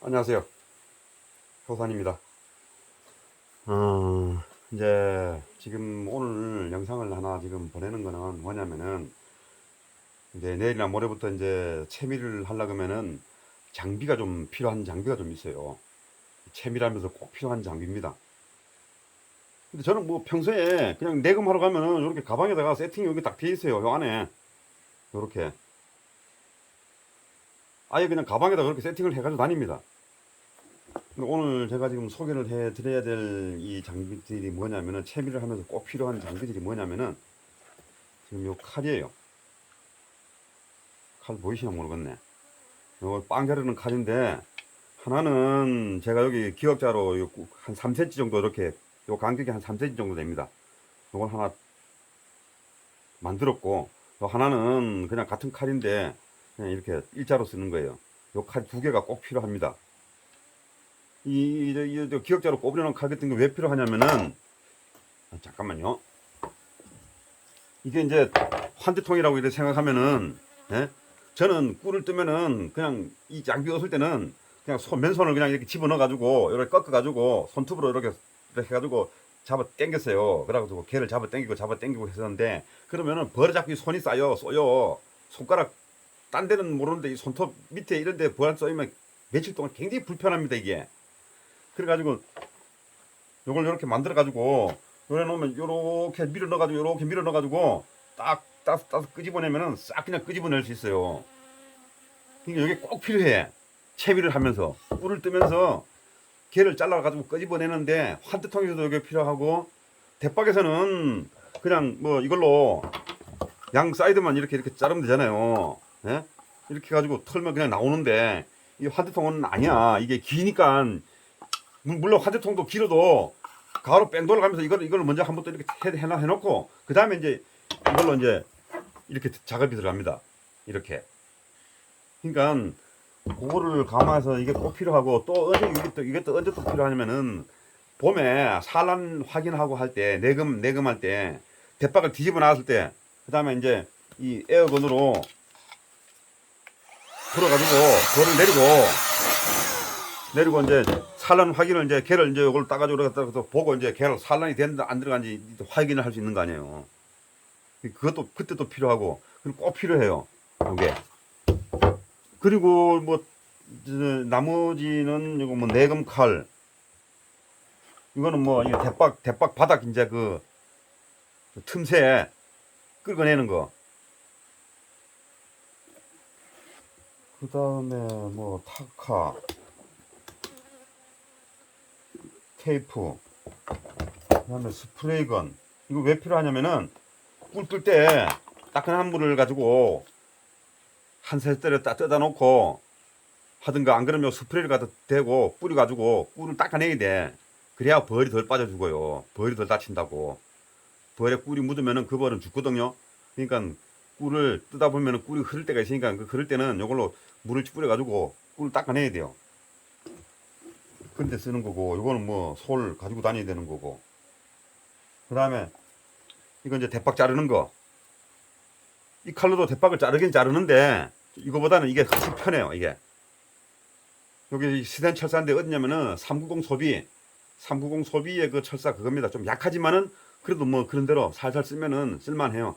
안녕하세요. 효산입니다. 어, 이제 지금 오늘 영상을 하나 지금 보내는 거는 뭐냐면은 이제 내일이나 모레부터 이제 채미를 하려고 하면은 장비가 좀 필요한 장비가 좀 있어요. 채미하면서 꼭 필요한 장비입니다. 근데 저는 뭐 평소에 그냥 내금하러 가면은 이렇게 가방에다가 세팅이 여기 딱 돼 있어요. 요 안에. 요렇게. 아예 그냥 가방에다 그렇게 세팅을 해가지고 다닙니다. 오늘 제가 지금 소개를 해 드려야 될 이 장비들이 뭐냐면은 채비를 하면서 꼭 필요한 장비들이 뭐냐면은 지금 요 칼이에요. 칼 보이시나 모르겠네. 요빵 자르는 칼인데 하나는 제가 여기 기억자로 요한 3cm 정도 이렇게 요 간격이 한 3cm 정도 됩니다. 요걸 하나 만들었고 또 하나는 그냥 같은 칼인데 그냥 이렇게 일자로 쓰는 거예요. 요 칼 두 개가 꼭 필요합니다. 이, 이, 이, 이 기억자로 꼽으려는 칼 같은 게 왜 필요하냐면은 아, 잠깐만요. 이게 이제 환대통이라고 이렇게 생각하면은 예? 저는 꿀을 뜨면은 그냥 이 장비 없을 때는 그냥 손, 맨손을 그냥 이렇게 집어넣어 가지고 이렇게 꺾어 가지고 손톱으로 이렇게 이렇게 해 가지고 잡아 당겼어요. 그래가지고 개를 잡아 당기고 잡아 당기고 했었는데 그러면은 이 손이 쌓여 쏘여 손가락 딴 데는 모르는데 이 손톱 밑에 이런데 벌 쏘이면 며칠 동안 굉장히 불편합니다 이게. 그래가지고 요걸 이렇게 만들어 가지고 요래 놓으면 요렇게 밀어 넣어 가지고 요렇게 밀어 넣어 가지고 딱 따서 따서 끄집어내면은 싹 그냥 끄집어낼 수 있어요. 그러니까 이게 꼭 필요해. 채비를 하면서 꿀을 뜨면서 개를 잘라 가지고 끄집어내는데 환대통에서도 이게 필요하고 대박에서는 그냥 뭐 이걸로 양 사이드만 이렇게 이렇게 자르면 되잖아요. 예? 이렇게 가지고 털면 그냥 나오는데 이 환대통은 아니야. 이게 기니까 물- 물론 환대통도 길어도 가로 뺑 돌아 가면서 이걸 이걸 먼저 한번 또 이렇게 해, 해놔 해놓고 그 다음에 이제 이걸로 이제 이렇게 작업이 들어갑니다. 이렇게. 그러니까 그거를 감안해서 이게 꼭 필요하고 또 언제 이게 또 이게 또 언제 또 필요하냐면은 봄에 산란 확인하고 할 때 내금 내금 할 때 대박을 뒤집어 놨을 때 그다음에 이제 이 에어건으로 불어가지고 그거를 내리고 내리고 이제 산란 확인을 이제 개를 이제 이걸 따가지고 따서 보고 이제 개를 산란이 됐는지 안 들어간지 확인을 할 수 있는 거 아니에요. 그것도 그때도 필요하고 그리고 꼭 필요해요. 이게 그리고 뭐 저, 나머지는 이거 뭐 내금 칼 이거는 뭐이 대박 대박 바닥 이제 그 틈새 긁어내는 거. 그 다음에 뭐 타카 테이프 그 다음에 스프레이건. 이거 왜 필요하냐면은 꿀 뜰 때 따끈한 물을 가지고 한 세대를 딱 뜯어 놓고 하든가 안 그러면 스프레이를 갖다 대고 뿌려 가지고 꿀을 닦아내야 돼. 그래야 벌이 덜 빠져 죽어요. 벌이 덜 다친다고. 벌에 꿀이 묻으면은 그 벌은 죽거든요. 그러니까 꿀을 뜨다 보면은 꿀이 흐를 때가 있으니까 그 흐를 때는 이걸로 물을 뿌려 가지고 꿀을 닦아내야 돼요 그런데 쓰는 거고 이거는 뭐 솔 가지고 다녀야 되는 거고 그 다음에 이건 이제 대박 자르는 거. 이 칼로도 대박을 자르긴 자르는데 이거보다는 이게 훨씬 편해요. 이게 여기 시덴 철사인데 어디냐면은 390 소비, 390 소비의 그 철사 그겁니다. 좀 약하지만은 그래도 뭐 그런 대로 살살 쓰면은 쓸만해요.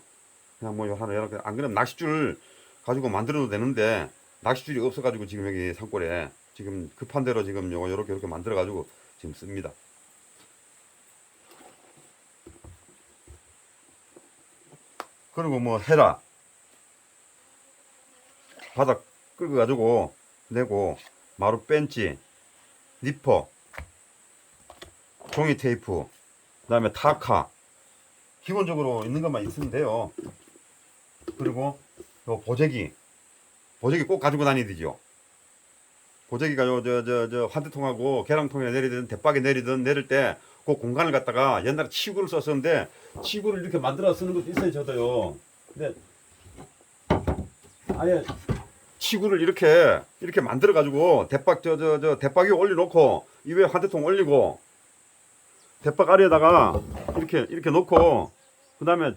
그냥 뭐 하나 이렇게 안 그러면 낚싯줄 가지고 만들어도 되는데 낚싯줄이 없어가지고 지금 여기 산골에 지금 급한 대로 지금 요거 요렇게 이렇게 만들어가지고 지금 씁니다. 그리고 뭐 헤라. 바닥 끌고 가지고 내고 마루 벤치 니퍼 종이 테이프 그 다음에 타카. 기본적으로 있는 것만 있으면 돼요 그리고 요 보재기 보재기 꼭 가지고 다니야 되죠. 보재기가 요 저 저 저 환대통하고 계량통에 내리든 대박에 내리든 내릴 때 그 공간을 갖다가 옛날에 치구를 썼었는데 치구를 이렇게 만들어 쓰는 것도 있어요 저도요. 근데 아예 치구를 이렇게 이렇게 만들어 가지고 대박 저 저 저 대박 위에 올려놓고 이 위에 환대통 올리고 대박 아래에다가 이렇게 이렇게 놓고 그 다음에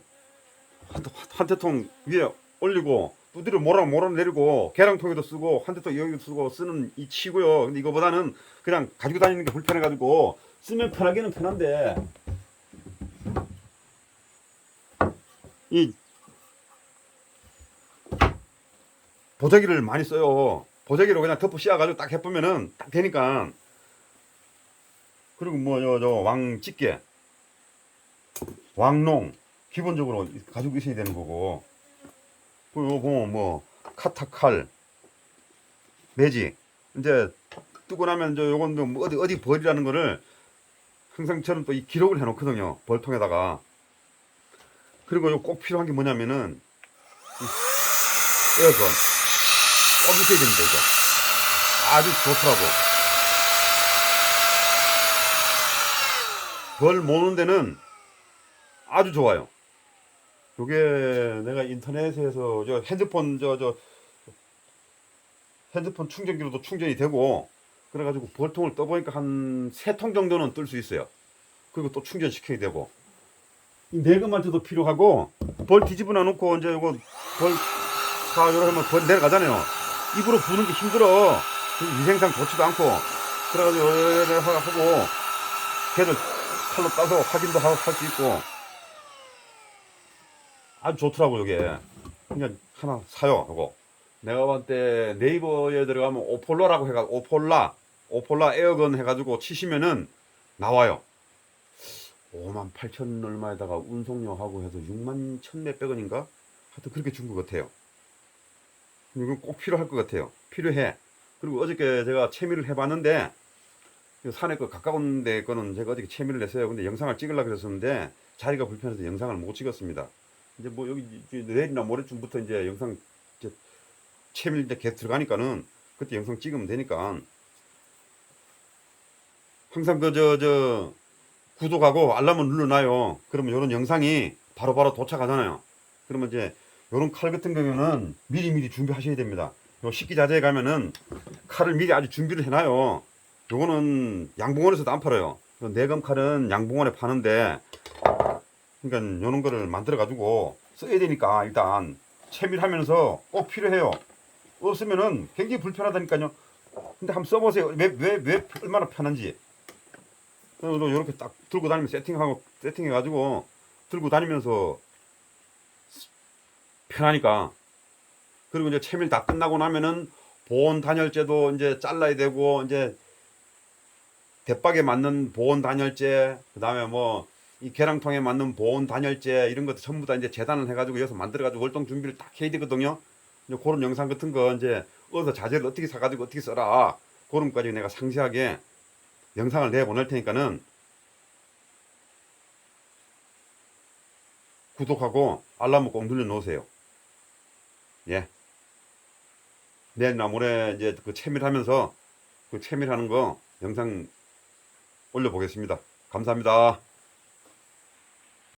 환대통 위에 올리고 두드려 몰아 몰아 내리고 계량통에도 쓰고 한대또 여기도 쓰고 쓰는 이 치고요. 근데 이거보다는 그냥 가지고 다니는 게 불편해 가지고 쓰면 편하기는 편한데 이 보자기를 많이 써요. 보자기로 그냥 덮어 씌워가지고 딱 해보면은 딱 되니까. 그리고 뭐저저 왕집게, 왕농 기본적으로 가지고 있어야 되는 거고. 그리고 뭐, 뭐 카타칼, 매지 이제 뜨고 나면 저 요건 뭐 어디 어디 벌이라는 거를 항상 저는 또 이 기록을 해 놓거든요. 벌통에다가. 그리고 요 꼭 필요한 게 뭐냐면은 이 에어건. 꼭 있어야 됩니다, 이거. 아주 좋더라고. 벌 모는 데는 아주 좋아요. 요게 내가 인터넷에서 저 핸드폰 저저 핸드폰 충전기로도 충전이 되고 그래가지고 벌통을 떠보니까 한 세 통 정도는 뜰 수 있어요. 그리고 또 충전시켜야 되고 이 내금만트도 필요하고 벌 뒤집어 놔놓고 이제 이거 벌사 요렇게 하면 벌 내려가잖아요. 입으로 부는 게 힘들어. 위생상 좋지도 않고 그래가지고 하고 걔를 칼로 따서 확인도 할 수 있고 아주 좋더라고 이게. 그냥 하나 사요 이거. 내가 봤을 때 네이버에 들어가면 오폴라라고 해가 오폴라 오폴라 에어건 해가지고 치시면은 나와요. 5만 8천 얼마에다가 운송료하고 해서 6만 천 몇백 원인가? 하여튼 그렇게 준 것 같아요. 이건 꼭 필요할 것 같아요. 필요해. 그리고 어저께 제가 채미를 해봤는데 그 산에 그 가까운 데 거는 제가 어저께 채미를 냈어요. 근데 영상을 찍으려고 그랬었는데 자리가 불편해서 영상을 못 찍었습니다 이제 뭐 여기 내일이나 모레쯤부터 이제 영상 이제 채밀 이제 계속 들어가니까는 그때 영상 찍으면 되니까 항상 그 저저 구독하고 알람을 눌러놔요. 그러면 이런 영상이 바로 바로 도착하잖아요. 그러면 이제 이런 칼 같은 경우는 미리미리 준비하셔야 됩니다. 요 식기자재에 가면은 칼을 미리 아주 준비를 해놔요. 요거는 양봉원에서도 안 팔아요. 요 내검 칼은 양봉원에 파는데 그러니까 요런 거를 만들어 가지고 써야 되니까 일단 채밀하면서 꼭 필요해요. 없으면은 굉장히 불편하다니까요. 근데 한번 써보세요. 왜 왜 왜 얼마나 편한지. 그래서 이렇게 딱 들고 다니면 세팅하고 세팅해 가지고 들고 다니면서 편하니까. 그리고 이제 채밀 다 끝나고 나면은 보온 단열재도 이제 잘라야 되고 이제 대박에 맞는 보온 단열재 그 다음에 뭐 이 계량통에 맞는 보온 단열재 이런 것도 전부 다 이제 재단을 해가지고 여기서 만들어가지고 월동 준비를 딱 해야 되거든요. 이제 그런 영상 같은 거 이제 어디서 자재를 어떻게 사가지고 어떻게 써라 그런 것까지 내가 상세하게 영상을 내 보낼 테니까는 구독하고 알람을 꼭 눌러 놓으세요. 예. 내일이나 모레 이제 그 채밀하면서 그 채밀하는 거 영상 올려보겠습니다. 감사합니다.